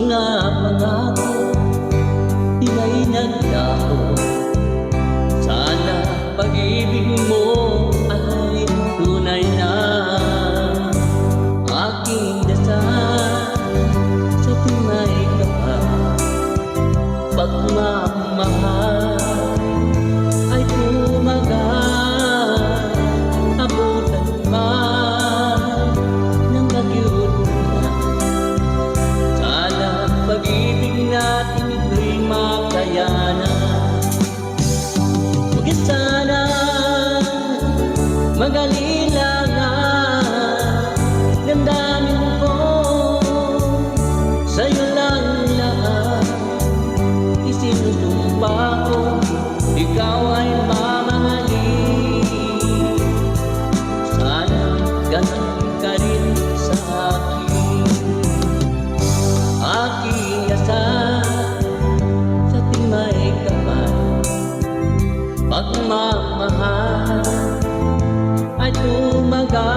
Mga pangako, sila'y naglaho. Sana pag-ibig mo ay tunay na Aking dasal. Sa tunay ka pa Pagmamahal ikaw ay mamahalin. Sana ganun ka Aking asal sa timay kapal Pagmamahal ay tumagal